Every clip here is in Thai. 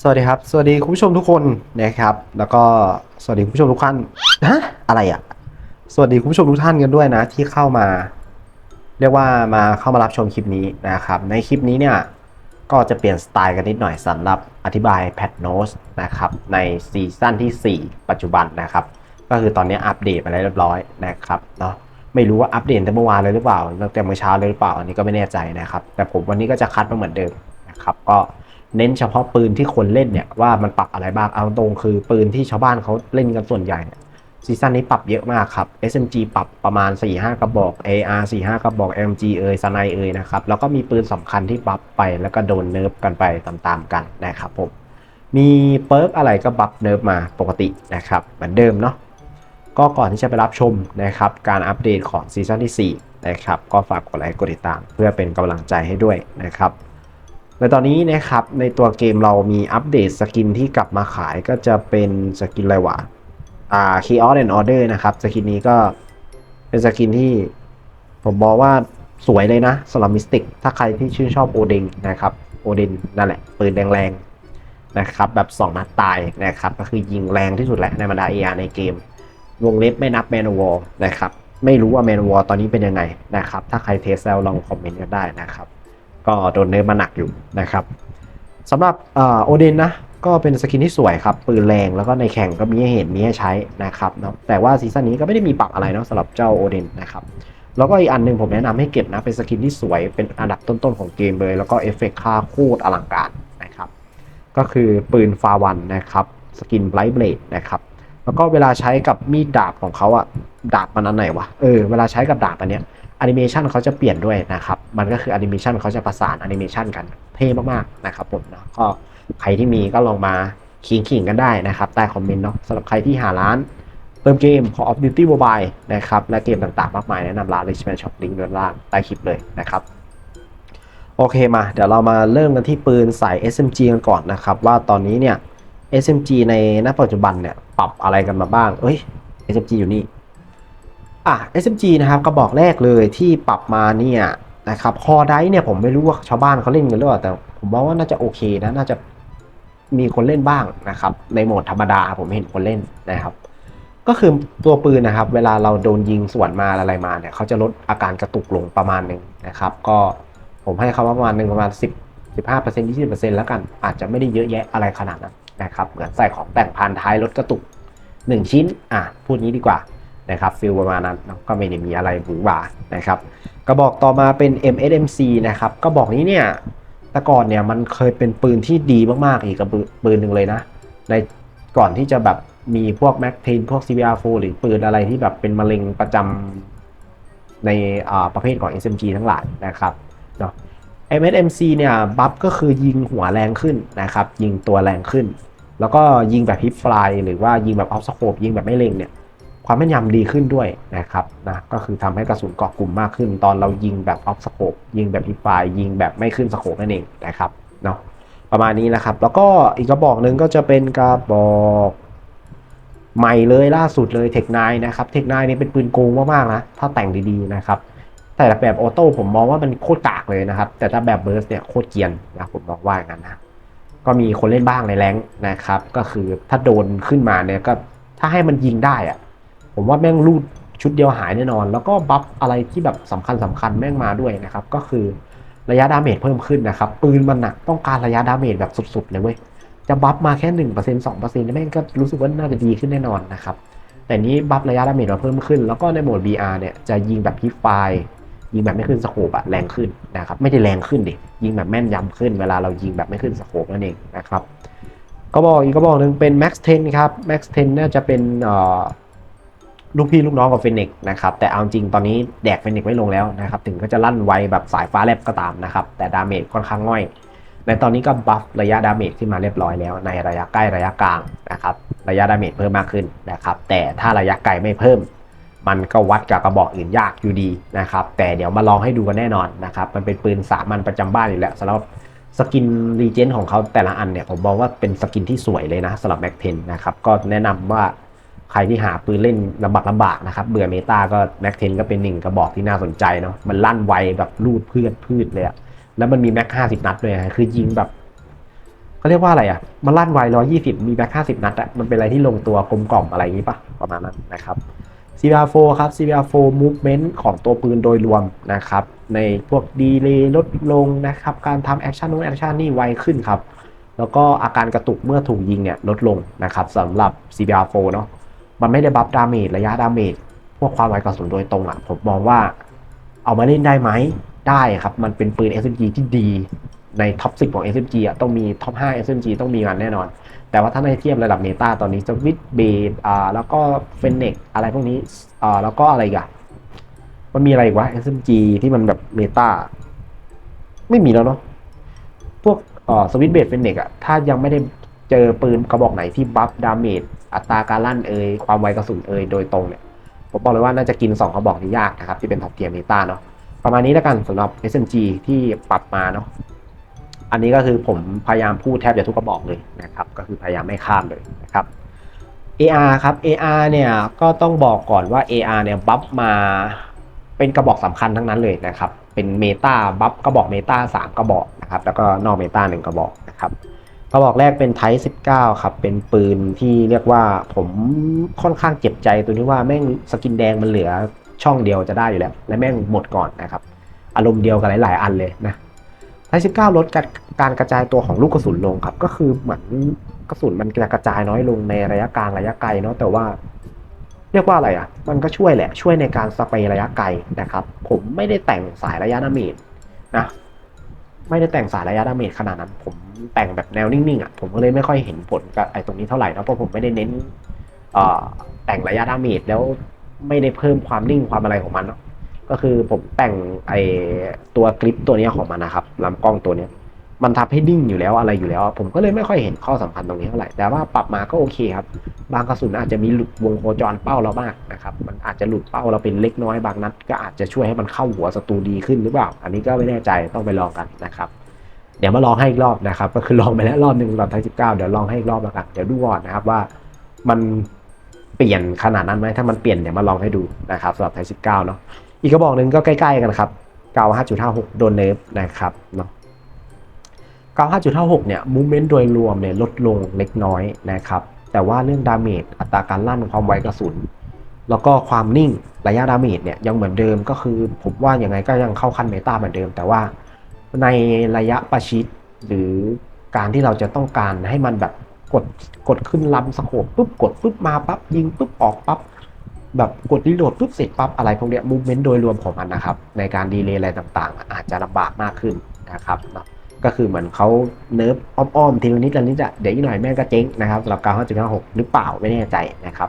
สวัสดีครับ สวัสดีคุณผู้ชมทุกคนนะครับ แล้วก็สวัสดีคุณผู้ชมทุกท่านฮะอะไรอะ สวัสดีคุณผู้ชมทุกท่านกันด้วยนะ ที่เข้ามา เรียกว่ามาเข้ามารับชมคลิปนี้นะครับ ในคลิปนี้เนี่ยก็จะเปลี่ยนสไตล์กันนิดหน่อยสำหรับอธิบายแพทโนสนะครับในซีซั่นที่ 4 ปัจจุบันนะครับ ก็คือตอนนี้อัปเดตมาแล้วเรียบร้อยนะครับเนาะไม่รู้ว่าอัปเดตแต่เมื่อวานเลยหรือเปล่าตั้งแต่เมื่อเช้าเลยหรือเปล่าอันนี้ก็ไม่แน่ใจนะครับ แต่ผมวันนี้ก็จะคัดมาเหมือนเดิมนะครับ ก็ เน้นเฉพาะปืนที่คนเล่นเนี่ยว่ามันปรับอะไรบ้าง เอาตรงคือปืนที่ชาวบ้านเขาเล่นกันส่วนใหญ่เนี่ยซีซั่นนี้ปรับเยอะมากครับ SMG ปรับประมาณ 4-5 กระบอก AR 4-5 กระบอก MG เอยสไนเอยนะครับ แล้วก็มีปืนสำคัญที่บัฟไปแล้วก็โดนเนิร์ฟกันไปตามๆกันนะครับผม มีเปิร์กอะไรก็บัฟเนิร์ฟมาปกตินะครับ เหมือนเดิมเนาะ ก็ก่อนที่จะไปรับชมนะครับ การอัปเดตของซีซั่นที่ 4 นะครับ ก็ฝากกดไลค์กดติดตาม เพื่อเป็นกำลังใจให้ด้วยนะครับ ในตอนนี้นะครับในตัวเกมเรามีอัปเดตสกินที่กลับมาขายก็จะเป็นสกินอะไรวะอ่า Chaos and Order นะครับสกินนี้ก็เป็นสกินที่ผมบอกว่าสวยเลยนะสำหรับมิสติก ถ้าใครที่ชื่นชอบโอเดนนะครับโอเดนนั่นแหละ ปืนแรงๆนะครับ แบบ 2 นัดตายนะครับ ก็คือยิงแรงที่สุดแหละในบรรดา AR ในเกม วงเล็บไม่นับแมนวอลนะครับ ไม่รู้ว่าแมนวอลตอนนี้เป็นยังไงนะครับ ถ้าใครเทสแล้วลองคอมเมนต์กันได้นะครับ ก็โดนเนิร์ฟมาหนักอยู่นะครับสำหรับโอเดนนะก็เป็นสกินที่สวยครับ ปืนแรงแล้วก็ในแข่งก็มีให้เห็นมีให้ใช้นะครับเนาะแต่ว่าซีซั่นนี้ก็ไม่ได้มีปรับอะไรเนาะสำหรับเจ้าโอเดนนะครับแล้วก็อีกอันหนึงผมแนะนำให้เก็บนะ เป็นสกินที่สวยเป็นอันดับต้นๆของเกมเลย แล้วก็เอฟเฟกต์ค่าโคตรอลังการนะครับ ก็คือปืนฟาวันนะครับสกินไบรท์เบลดนะครับแล้วก็เวลาใช้กับมีดดาบของเขาอะดาบมันอันไหนวะเออเวลาใช้กับดาบอันเนี้ย อนิเมชันเขาจะเปลี่ยนด้วยนะครับ มันก็คือแอนิเมชันเขาจะประสานแอนิเมชันกันเท่มากๆนะครับผมเนาะก็ใครที่มีก็ลองมาขิงขิงๆกันได้นะครับใต้คอมเมนต์เนาะสำหรับใครที่หาร้านเติมเกม Call of Duty Mobile นะครับ และเกมต่างๆ มากมายแนะนำร้าน Richman Shop ลิงก์ด้านล่างใต้คลิปเลยนะครับ โอเคมา เดี๋ยวเรามาเริ่มกันที่ปืนสาย SMG กันก่อนนะครับ ว่าตอนนี้เนี่ย SMG ในณปัจจุบันเนี่ย ปรับอะไรกันมาบ้าง เอ้ย SMG อยู่นี่ อะ SMG นะครับกระบอกแรกเลยที่ปรับมาเนี่ยนะครับคอได้เนี่ยผมไม่รู้ว่าชาวบ้านเขาเล่นกันหรือเปล่าแต่ผมมองว่าน่าจะโอเคนะน่าจะมีคนเล่นบ้างนะครับ ในโหมดธรรมดาผมเห็นคนเล่นนะครับ ก็คือตัวปืนนะครับ เวลาเราโดนยิงสวนมาอะไรมาเนี่ยเขาจะลดอาการกระตุกลงประมาณหนึ่งนะครับ ก็ผมให้เขาว่าประมาณหนึ่งประมาณ 10 15% 20%แล้วกัน อาจจะไม่ได้เยอะแยะอะไรขนาดนั้นนะครับเหมือนใส่ของแต่งพันท้ายลดกระตุก 1 ชิ้นอะพูดงี้ดีกว่า นะครับฟิลประมาณนั้นนะก็ไม่ได้มีอะไรหวือหวานะครับกระบอกต่อมาเป็น MSMC นะครับกระบอกนี้เนี่ยแต่ก่อนเนี่ยมันเคยเป็นปืนที่ดีมากๆอีกกระปืนปืนหนึ่งเลยนะ ในก่อนที่จะแบบมีพวก Mac 10พวก CBR4 หรือปืนอะไรที่แบบเป็นมะเร็งประจำในประเภทของ SMG ทั้งหลายนะครับเนาะ MSMC เนี่ยบัฟก็คือยิงหัวแรงขึ้นนะครับ ยิงตัวแรงขึ้น แล้วก็ยิงแบบฮิปฟลายหรือว่ายิงแบบออฟสโคปยิงแบบไม่เล็งเนี่ย ความแม่นยำดีขึ้นด้วยนะครับนะก็คือทำให้กระสุนเกาะกลุ่มมากขึ้น ตอนเรายิงแบบออฟสโคปยิงแบบฮิปไฟยิงแบบไม่ขึ้นสโคปนั่นเองนะครับเนาะประมาณนี้นะครับ แล้วก็อีกกระบอกหนึ่งก็จะเป็นกระบอกใหม่เลยล่าสุดเลยเทคนายนะครับเทคนายนี่เป็นปืนโกงมากๆนะถ้าแต่งดีๆนะครับแต่แบบออโต้ผมมองว่ามันโคตรกากเลยนะครับ แต่ถ้าแบบเบิร์สเนี่ยโคตรเกียนนะผมบอกว่าอย่างนั้นนะก็มีคนเล่นบ้างในแรงนะครับ ก็คือถ้าโดนขึ้นมาเนี่ยก็ถ้าให้มันยิงได้อะ ผมว่าแม่งรูดชุดเดียวหายแน่นอน แล้วก็บัฟอะไรที่แบบสำคัญสำคัญแม่งมาด้วยนะครับ ก็คือระยะดาเมจเพิ่มขึ้นนะครับ ปืนมันหนักต้องการระยะดาเมจแบบสุดๆเลยเว้ย จะบัฟมาแค่หนึ่งเปอร์เซ็นต์สองเปอร์เซ็นต์แม่งก็รู้สึกว่าน่าจะดีขึ้นแน่นอนนะครับ แต่นี้บัฟระยะดาเมจเราเพิ่มขึ้น แล้วก็ในโหมด BR เนี่ยจะยิงแบบฮิปไฟยิงแบบไม่ขึ้นสโคปอะแรงขึ้นนะครับ ไม่ได้แรงขึ้นดิ ยิงแบบแม่นยำขึ้น เวลาเรายิงแบบไม่ขึ้นสโคปนั่นเองนะครับ ก็บอกอีกก็บอกหนึ่งเป็น Max 10 ครับ Max 10 น่าจะเป็นเอ่อ ลูกพี่ลูกน้องกับเฟนิกนะครับแต่เอาจริงตอนนี้แดกเฟนิกไม่ลงแล้วนะครับถึงก็จะลั่นไวแบบสายฟ้าแลบก็ตามนะครับแต่ดาเมจค่อนข้างง่อย ในตอนนี้ก็บัฟระยะดาเมจขึ้นมาเรียบร้อยแล้ว ในระยะใกล้ระยะกลางนะครับระยะดาเมจเพิ่มมากขึ้นนะครับแต่ถ้าระยะไกลไม่เพิ่ม มันก็วัดกับกระบอกอื่นยากอยู่ดีนะครับแต่เดี๋ยวมาลองให้ดูกันแน่นอนนะครับมันเป็นปืนสามัญประจำบ้านอยู่แล้วสำหรับสกินรีเจนของเขาแต่ละอันเนี่ยผมมองว่าเป็นสกินที่สวยเลยนะสำหรับแม็กเทนนะครับก็แนะนำว่า ใครที่หาปืนเล่นลำบากลำบากนะครับ เบื่อเมตาก็แม็กเทนก็เป็นหนึ่งกระบอกที่น่าสนใจเนาะมันลั่นไวแบบลูดพืชพืชเลยอะแล้วมันมีแม็กห้าสิบนัดด้วยนะคือยิงแบบเขาเรียกว่าอะไรอะมันลั่นไวร้อยี่สิบมีแม็กห้าสิบนัดอะมันเป็นอะไรที่ลงตัวกลมกล่อมอะไรอย่างนี้ปะประมาณนั้นนะครับ CBR4 ครับ CBR4 movement ของตัวปืนโดยรวมนะครับ ในพวกดีเลย์ลดลงนะครับ การทำแอคชั่นนู้นแอคชั่นนี่ไวขึ้นครับ แล้วก็อาการกระตุกเมื่อถูกยิงเนี่ยลดลงนะครับสำหรับ CBR4 เนาะ มันไม่ได้บัฟดาเมจระยะดาเมจพวกความไวกระสุนโดยตรงอะ่ะ ผมมองว่า เอามาเล่นได้ไหมได้ครับ มันเป็นปืน SMG ที่ดีในท็อป10ของ SMG อะต้องมีท็อป5 SMG ต้องมีมันแน่นอน แต่ว่าถ้าในเทียบระดับเมตาตอนนี้สวิตเบดอ่าแล้วก็เฟนเน็กอะไรพวกนี้อ่าแล้วก็อะไรกันมันมีอะไรอีกวะ SMG ที่มันแบบเมตาไม่มีแล้วเนาะพวกอ่าสวิตเบดเฟนเน็กอะถ้ายังไม่ได้เจอปืนกระบอกไหนที่บัฟดาเมจ อัตราการลั่นเอยความไวกระสุนเอยโดยตรงเนี่ยผมบอกเลยว่าน่าจะกิน 2 กระบอกนี้ยากนะครับ ที่เป็นท็อปเทียร์เมตาเนาะประมาณนี้แล้วกันสำหรับ SMG ที่ปรับมาเนาะอันนี้ก็คือผมพยายามพูดแทบจะทุกกระบอกเลยนะครับก็คือพยายามไม่ข้ามเลยนะครับ AR ครับ AR เนี่ยก็ต้องบอกก่อนว่า AR เนี่ยบัฟมาเป็นกระบอกสำคัญทั้งนั้นเลยนะครับ เป็นเมตาบัฟกระบอกเมตาสามกระบอกนะครับ แล้วก็นอกเมตาหนึ่งกระบอกนะครับ กระบอกแรกเป็นไทป์19 ครับ เป็นปืนที่เรียกว่าผมค่อนข้างเจ็บใจตัวที่ว่าแม่งสกินแดงมันเหลือช่องเดียวจะได้อยู่แล้ว และแม่งหมดก่อนนะครับ อารมณ์เดียวกับหลาย ๆ อันเลยนะไทป์19 ลดการการกระจายตัวของลูกกระสุนลงครับ ก็คือเหมือนกระสุนมันจะกระจายน้อยลงในระยะกลางระยะไกลเนาะแต่ว่า เรียกว่าอะไรอะ มันก็ช่วยแหละช่วยในการสเปรย์ระยะไกลนะครับ ผมไม่ได้แต่งสายระยะดาเมจนะ ไม่ได้แต่งสายระยะดาเมจขนาดนั้น ผมแต่งแบบแนวนิ่งๆอะผมก็เลยไม่ค่อยเห็นผลกับไอ้ตรงนี้เท่าไหร่นะเพราะผมไม่ได้เน้นแต่งระยะดาเมจแล้วไม่ได้เพิ่มความนิ่งความอะไรของมันเนาะก็คือผมแต่งไอตัวคลิปตัวนี้ของมันนะครับลำกล้องตัวเนี้ มันทำให้นิ่งอยู่แล้วอะไรอยู่แล้ว ผมก็เลยไม่ค่อยเห็นข้อสำคัญตรงนี้เท่าไหร่ แต่ว่าปรับมาก็โอเคครับ บางกระสุนอาจจะมีหลุดวงโคจรเป้าเราบ้างนะครับ มันอาจจะหลุดเป้าเราเป็นเล็กน้อยบางนัด ก็อาจจะช่วยให้มันเข้าหัวศัตรูดีขึ้นหรือเปล่า อันนี้ก็ไม่แน่ใจต้องไปลองกันนะครับ เดี๋ยวมาลองให้อีกรอบนะครับ ก็คือลองไปแล้วรอบหนึ่งสำหรอบทั้งสิบเก้าเดี๋ยวลองให้อีกรอบแล้วกัน เดี๋ยวดูก่อนนะครับว่ามันเปลี่ยนขนาดนั้นไหมถ้ามันเปลี่ยนเดี๋ยวมาลองให้ดูนะครับสำหรับไทยสิบเก้าเนาะ อีกกระบอกหนึ่งก็ใกล้ ๆ กันครับเกา5.56โดนเนฟนะครับเนาะ เกา5.56เนี่ยมูเมนต์โดยรวมเนี่ยลดลงเล็กน้อยนะครับ แต่ว่าเรื่องดาเมจอัตราการลั่นความไวกระสุน แล้วก็ความนิ่งระยะดาเมจเนี่ยยังเหมือนเดิมก็คือผมว่าอยังไงก็ยังเข้าขั้นเมตาเหมือนเดิม แต่ว่าในระยะประชิดหรือการที่เราจะต้องการให้มันแบบกดกดขึ้นลำสโคปปุ๊บกดปุ๊บมาปั๊บยิงปุ๊บออกปั๊บแบบกดรีโหลดปุ๊บเสร็จปั๊บอะไรพวกเนี้ยมูเมนต์โดยรวมของมันนะครับ ในการดีเลย์อะไรต่างๆ อาจจะลำบากมากขึ้นนะครับเนาะ ก็คือเหมือนเขาเนิร์ฟอ้อมๆทีละนิดละนิดอะเดี๋ยวอีกหน่อยแม่งก็เจ๊งนะครับสำหรับการ5.56 หรือเปล่าไม่แน่ใจนะครับ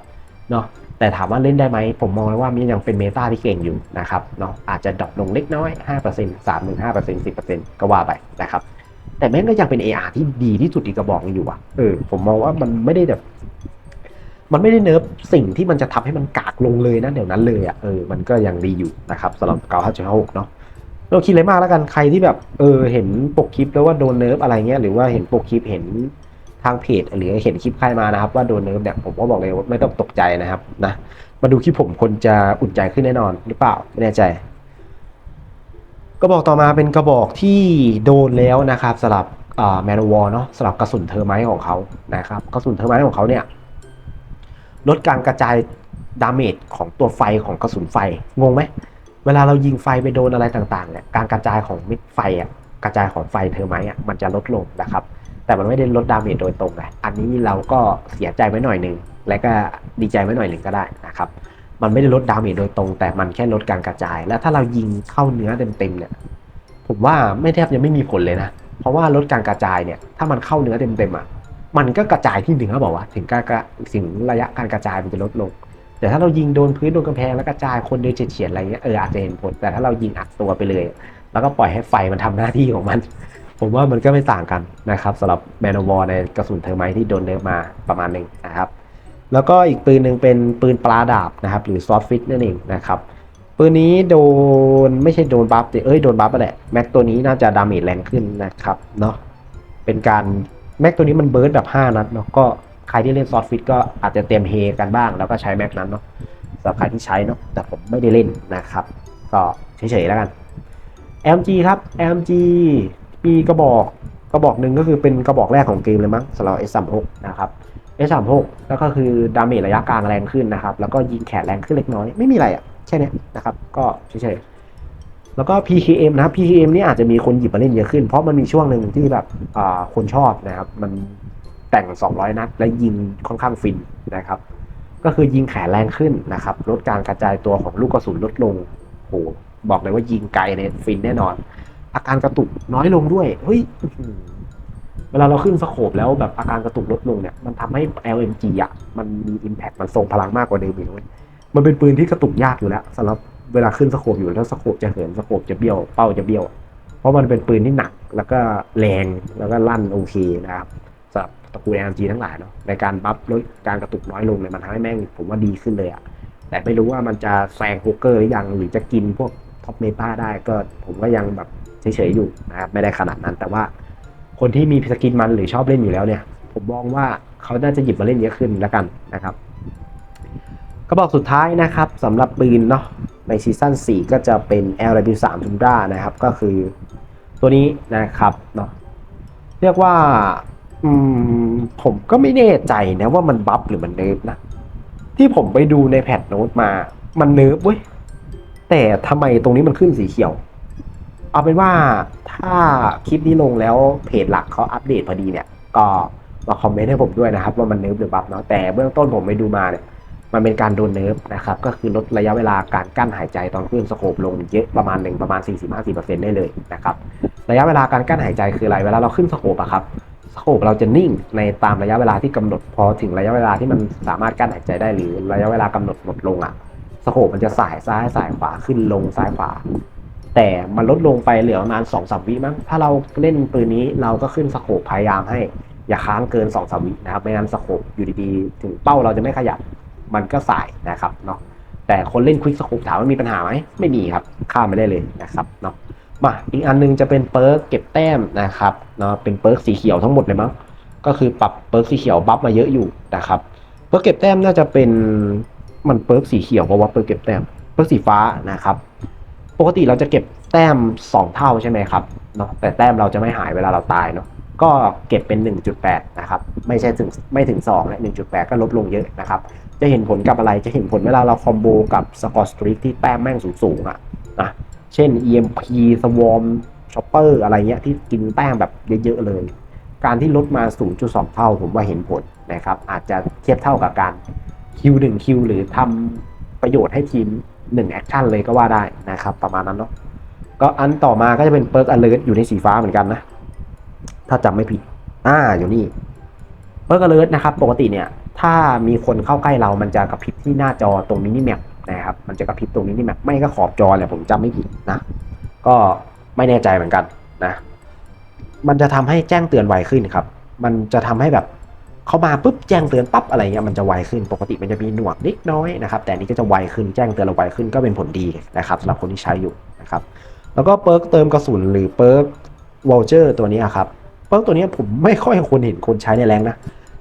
เนาะแต่ถามว่าเล่นได้ไหม ผมมองเลยว่ามันยังเป็นเมตาที่เก่งอยู่นะครับเนาะอาจจะดรอปลงเล็กน้อย 5% 3 5% 10%ก็ว่าไปนะครับแต่แม่งก็ยังเป็น AR ที่ดีที่สุดอีกกระบอกอยู่อะเออผมมองว่ามันไม่ได้แบบมันไม่ได้เนิร์ฟสิ่งที่มันจะทำให้มันกากลงเลยนะเดี๋ยวนั้นเลยอะเออมันก็ยังดีอยู่นะครับสำหรับเกา5.56เนาะ เราคิดอะไรมากแล้วกันใครที่แบบเออเห็นปกคลิปแล้วว่าโดนเนิร์ฟอะไรเงี้ยหรือว่าเห็นปกคลิปเห็นทางเพจหรือเห็นคลิปใครมานะครับ ว่าโดนเนิร์ฟเนี่ยผมก็บอกเลยว่าไม่ต้องตกใจนะครับนะมาดูคลิปผมคนจะอุ่นใจขึ้นแน่นอนหรือเปล่าไม่แน่ใจกระบอกต่อมาเป็นกระบอกที่โดนแล้วนะครับสำหรับแมนวอลเนาะสำหรับกระสุนเทอร์ไมท์ของเขานะครับกระสุนเทอร์ไมท์ของเขาเนี่ยลดการกระจายดาเมจของตัวไฟของกระสุนไฟงงไหม เวลาเรายิงไฟไปโดนอะไรต่างๆเนี่ยการกระจายของมิดไฟอะกระจายของไฟเทอร์ไมต์อะมันจะลดลงนะครับ แต่มันไม่ได้ลดดาเมจโดยตรงไงอันนี้เราก็เสียใจไว้หน่อยหนึ่งและก็ดีใจไว้หน่อยหนึ่งก็ได้นะครับ มันไม่ได้ลดดาเมจโดยตรง แต่มันแค่ลดการกระจาย แล้วถ้าเรายิงเข้าเนื้อเต็มๆเนี่ยผมว่าไม่แทบจะไม่มีผลเลยนะ เพราะว่าลดการกระจายเนี่ยถ้ามันเข้าเนื้อเต็มๆอะมันก็กระจายที่เนื้อบอกว่าถึงการถึงระยะการกระจายมันจะลดลง แต่ถ้าเรายิงโดนพื้นโดนกำแพงแล้วกระจายคนเดินเฉียดอะไรเงี้ยเอออาจจะเห็นผลแต่ถ้าเรายิงอัดตัวไปเลย แล้วก็ปล่อยให้ไฟมันทำหน้าที่ของมัน ผมว่ามันก็ไม่ต่างกันนะครับสำหรับแมนวอร์ในกระสุนเทอร์ไมท์ที่โดนเนิร์มาประมาณหนึ่งนะครับ แล้วก็อีกปืนหนึ่งเป็นปืนปลาดาบนะครับ หรือซอฟฟิตนั่นเองนะครับปืนนี้โดนไม่ใช่โดนบัฟแต่เอ้ยโดนบัฟไปแหละแม็กตัวนี้น่าจะดาเมจแรงขึ้นนะครับเนาะเป็นการแม็กตัวนี้มันเบิร์ดแบบ 5 นัดเนาะก็ รที่เล่นซอฟฟิตก็อาจจะเตรียมเฮกันบ้าง แล้วก็ใช้แม็กนั้นเนาะสำหรับใครที่ใช้เนาะแต่ผมไม่ได้เล่นนะครับ ก็เฉยๆแล้วกัน LG ครับ LG มีกระบอกกระบอกหนึ่งก็คือเป็นกระบอกแรกของเกมเลยมั้งสำหรับ S36 นะครับ S36 แล้วก็คือดาเมจระยะกลางแรงขึ้นนะครับ แล้วก็ยิงแขนแรงขึ้นเล็กน้อย ไม่มีอะไรอะแค่นี้นะครับ ก็เฉยๆแล้วก็ PKM นะครับ PKM นี่อาจจะมีคนหยิบมาเล่นเยอะขึ้น เพราะมันมีช่วงหนึ่งที่แบบคนชอบนะครับ มัน แต่ง 200 นัด และยิงค่อนข้างฟินนะครับ ก็คือยิงแขนแรงขึ้นนะครับ ลดการกระจายตัวของลูกกระสุนลดลงโหบอกเลยว่ายิงไกลเนี่ยฟินแน่นอน อาการกระตุกน้อยลงด้วยเฮ้ยเวลาเราขึ้นสโคปแล้วแบบอาการกระตุกลดลงเนี่ยมันทำให้ LMG อะมันมี Impact มันทรงพลังมากกว่าเดิมอีกเว้ยมันเป็นปืนที่กระตุกยากอยู่แล้วสำหรับเวลาขึ้นสโคปอยู่แล้วสโคปจะเหินสโคปจะเบี้ยวเป้าจะเบี้ยว เพราะมันเป็นปืนที่หนักแล้วก็แรงแล้วก็ลั่นโอเคนะครับสำหรับ ตระกูล LMG ทั้งหลายเนาะในการบัฟลดการกระตุกน้อยลงเนี่ยมันทำให้แม่งผมว่าดีขึ้นเลยอะแต่ไม่รู้ว่ามันจะแซงโฮเกอร์หรือยังหรือจะกินพวกท็อปเมตาได้ก็ผมก็ยังแบบเฉยๆอยู่นะครับไม่ได้ขนาดนั้น แต่ว่าคนที่มีสกินมันหรือชอบเล่นอยู่แล้วเนี่ย ผมมองว่าเขาน่าจะหยิบมาเล่นเยอะขึ้นแล้วกันนะครับกระบอกสุดท้ายนะครับสำหรับปืนเนาะในซีซั่น4 ก็จะเป็น LW3 Tundra นะครับ ก็คือตัวนี้นะครับเนาะเรียกว่า อืม ผมก็ไม่แน่ใจนะว่ามันบัฟหรือมันเนิร์ฟนะ ที่ผมไปดูในแพทโน้ตมา มันเนิร์ฟเว้ย แต่ทำไมตรงนี้มันขึ้นสีเขียว เอาเป็นว่าถ้าคลิปนี้ลงแล้วเพจหลักเขาอัปเดตพอดีเนี่ย ก็มาคอมเมนต์ให้ผมด้วยนะครับ ว่ามันเนิร์ฟหรือบัฟเนาะ แต่เบื้องต้นผมไปดูมาเนี่ยมันเป็นการโดนเนิร์ฟนะครับ ก็คือลดระยะเวลาการกั้นหายใจตอนขึ้นสโคปลงเยอะประมาณหนึ่งประมาณ 40-50%ได้เลยนะครับ ระยะเวลาการกั้นหายใจคืออะไร เวลาเราขึ้นสโคปอะครับ สโคปเราจะนิ่งในตามระยะเวลาที่กำหนดพอถึงระยะเวลาที่มันสามารถกั้นหายใจได้หรือระยะเวลากำหนดหมดลงอะสโคปมันจะสายซ้ายสายขวาขึ้นลงซ้ายขวา แต่มันลดลงไปเหลือประมาณ2องสามวิมั้งถ้าเราเล่นปืนนี้เราก็ขึ้นสโคปพยายามให้ อย่าค้างเกิน2องสามวินะครับไม่งั้นสโคปอยู่ดีๆถึงเป้าเราจะไม่ขยับมันก็สายนะครับเนาะแต่คนเล่นควิกสโคปถามว่ามีปัญหาไหมไม่มีครับข้ามไปได้เลยนะครับเนาะ มาอีกอันหนึงจะเป็นเปิร์กเก็บแต้มนะครับเนาะเป็นเปิร์กสีเขียวทั้งหมดเลยมั้งก็คือปรับเปิร์กสีเขียวบัฟมาเยอะอยู่นะครับเปิร์กเก็บแต้มน่าจะเป็นมันเปิร์กสีเขียวเพราะว่าเปิร์กเก็บแต้มเปิร์กสีฟ้านะครับปกติเราจะเก็บแต้ม 2 เท่าใช่ไหมครับเนาะแต่แต้มเราจะไม่หายเวลาเราตายเนาะก็เก็บเป็น 1.8 นะครับ ไม่ใช่ถึงไม่ถึง2และ1.8 ก็ลดลงเยอะนะครับ จะเห็นผลกับอะไรจะเห็นผลเวลาเราคอมโบกับสกอร์สตรีทที่แต้มแม่งสูงๆอะนะ เช่น EMP Swarm Chopper อะไรเงี้ยที่กินแต้มแบบเยอะๆเลย การที่ลดมา 0.2 เท่าผมว่าเห็นผลนะครับ อาจจะเทียบเท่ากับการคิว1คิวหรือทำประโยชน์ให้ทีม 1 แอคชั่นเลยก็ว่าได้นะครับ ประมาณนั้นเนาะก็อันต่อมาก็จะเป็นเปิร์ก alert อยู่ในสีฟ้าเหมือนกันนะ ถ้าจำไม่ผิด อ่าอยู่นี่เปิร์ก alert นะครับ ปกติเนี่ย ถ้ามีคนเข้าใกล้เรามันจะกระพริบที่หน้าจอตรงมินิแมป นะครับ มันจะกระพริบตรงมินิแมปไม่ก็ขอบจอแหละผมจำไม่ผิดนะ ก็ไม่แน่ใจเหมือนกันนะ มันจะทำให้แจ้งเตือนไวขึ้นครับ มันจะทำให้แบบเข้ามาปุ๊บแจ้งเตือนปั๊บอะไรเงี้ยมันจะไวขึ้น ปกติมันจะมีหนวดนิดน้อยนะครับ แต่นนี้ก็จะไวขึ้นแจ้งเตือนเราไวขึ้นก็เป็นผลดีนะครับสำหรับคนที่ใช้อยู่นะครับ แล้วก็เปิร์กเติมกระสุนหรือเปิร์กวอลเจอร์ตัวนี้ครับเปิร์กตัวนี้ผมไม่ค่อยคนเห็นคนใช้ในแรงนะ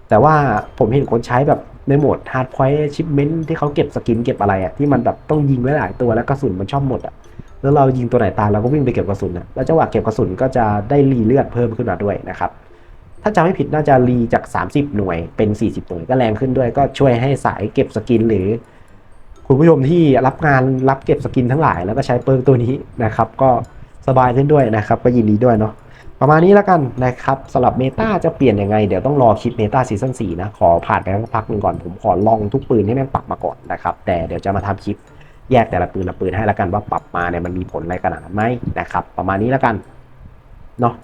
แต่ว่าผมเห็นคนใช้แบบ ในโหมด hard point achievement ที่เขาเก็บสกินเก็บอะไรอะที่มันแบบต้องยิงไว้หลายตัวแล้วกระสุนมันชอบหมดอะแล้วเรายิงตัวไหนตายเราก็วิ่งไปเก็บกระสุนนะแล้วจังหวะเก็บกระสุนก็จะได้รีเลือดเพิ่มขึ้นมาด้วยนะครับ ถ้าจำไม่ผิดน่าจะรีจาก 30 หน่วยเป็น 40 หน่วยก็แรงขึ้นด้วย ก็ช่วยให้สายเก็บสกิน หรือ คุณผู้ชมที่รับงานรับเก็บสกินทั้งหลาย แล้วก็ใช้เปิร์กตัวนี้นะครับ ก็สบายขึ้นด้วยนะครับ ก็ยินดีด้วยเนาะ ประมาณนี้แล้วกันนะครับสำหรับเมตาจะเปลี่ยนยังไง เดี๋ยวต้องรอคลิปเมตาซีซั่น4นะ ขอผ่านไปสักพักหนึ่งก่อน ผมขอลองทุกปืนให้แม่งปรับมาก่อนนะครับ แต่เดี๋ยวจะมาทำคลิปแยกแต่ละปืนละปืนให้แล้วกันว่าปรับมาเนี่ยมันมีผลอะไรขนาดไหมนะครับ ประมาณนี้แล้วกันเนาะ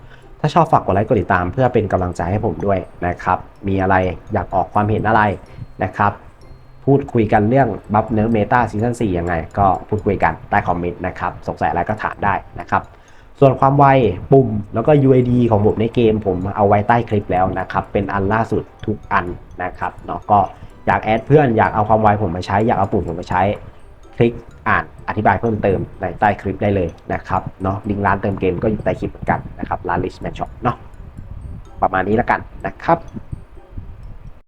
ถ้าชอบฝากกดไลค์กดติดตามเพื่อเป็นกำลังใจให้ผมด้วยนะครับ มีอะไรอยากออกความเห็นอะไรนะครับ พูดคุยกันเรื่องบัฟเนื้อเมตาซีซั่น4ยังไง ก็พูดคุยกันใต้คอมเมนต์นะครับ สงสัยอะไรก็ถามได้นะครับ ส่วนความไวปุ่มแล้วก็ UID ของผมในเกมผมเอาไว้ใต้คลิปแล้วนะครับ เป็นอันล่าสุดทุกอันนะครับเนาะก็อยากแอดเพื่อนอยากเอาความไวผมมาใช้ อยากเอาปุ่มผมมาใช้ คลิกอ่านอธิบายเพิ่มเติมในใต้คลิปได้เลยนะครับเนาะลิงก์ร้านเติมเกมก็อยู่ใต้คลิปเหมือนกันนะครับร้าน Rich Man Shop เนาะประมาณนี้แล้วกันนะครับ